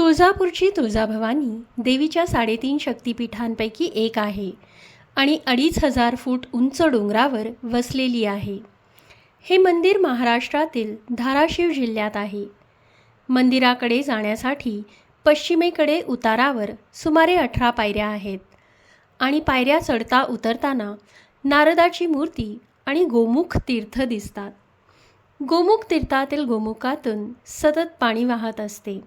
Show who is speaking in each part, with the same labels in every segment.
Speaker 1: तुळजापूरची तुळजाभवानी देवीच्या साडेतीन शक्तिपीठांपैकी एक आहे आणि अडीच हजार फूट उंच डोंगरावर वसलेली आहे. हे मंदिर महाराष्ट्रातील धाराशिव जिल्ह्यात आहे. मंदिराकडे जाण्यासाठी पश्चिमेकडे उतारावर सुमारे अठरा पायऱ्या आहेत आणि पायऱ्या चढता उतरताना नारदाची मूर्ती आणि गोमुख तीर्थ दिसतात. गोमुख तीर्थातील गोमुखातून सतत पाणी वाहत असते.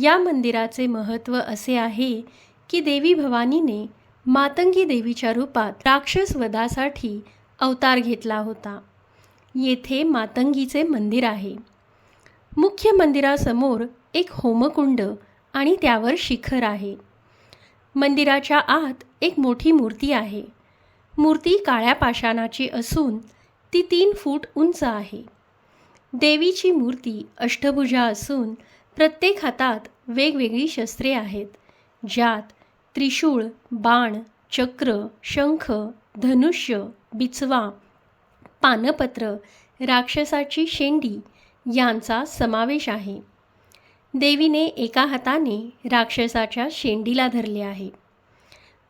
Speaker 1: या मंदिराचे महत्त्व असे आहे की देवी भवानीने मातंगी देवीच्या रूपात राक्षस वधासाठी अवतार घेतला होता. येथे मातंगीचे मंदिर आहे. मुख्य मंदिरासमोर एक होमकुंड आणि त्यावर शिखर आहे. मंदिराच्या आत एक मोठी मूर्ती आहे. मूर्ती काळ्या पाषाणाची असून ती तीन फूट उंच आहे. देवीची मूर्ती अष्टभुजा असून प्रत्येक हातात वेगवेगळी शस्त्रे आहेत ज्यात त्रिशूळ बाण चक्र शंख धनुष्य बिचवा पानपत्र राक्षसाची शेंडी यांचा समावेश आहे. देवीने एका हाताने राक्षसाच्या शेंडीला धरले आहे.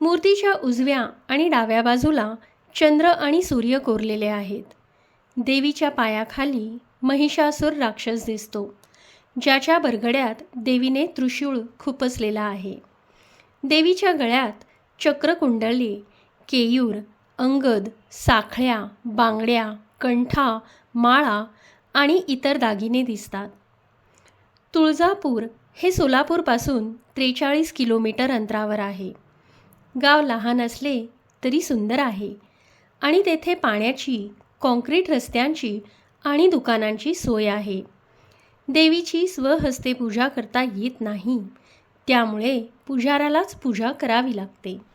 Speaker 1: मूर्तीच्या उजव्या आणि डाव्या बाजूला चंद्र आणि सूर्य कोरलेले आहेत. देवीच्या पायाखाली महिषासूर राक्षस दिसतो. ज्याच्या बरगड्यात देवीने त्रिशूळ खुपसलेला आहे. देवीच्या गळ्यात चक्रकुंडली केयूर अंगद साखळ्या बांगड्या कंठा माळा आणि इतर दागिने दिसतात. तुळजापूर हे सोलापूरपासून त्रेचाळीस किलोमीटर अंतरावर आहे. गाव लहान असले तरी सुंदर आहे आणि तेथे पाण्याची कॉन्क्रीट रस्त्यांची आणि दुकानांची सोय आहे. देवीची स्वहस्ते पूजा करता येत नाही. त्यामुळे पुजारालाच पूजा करावी लागते.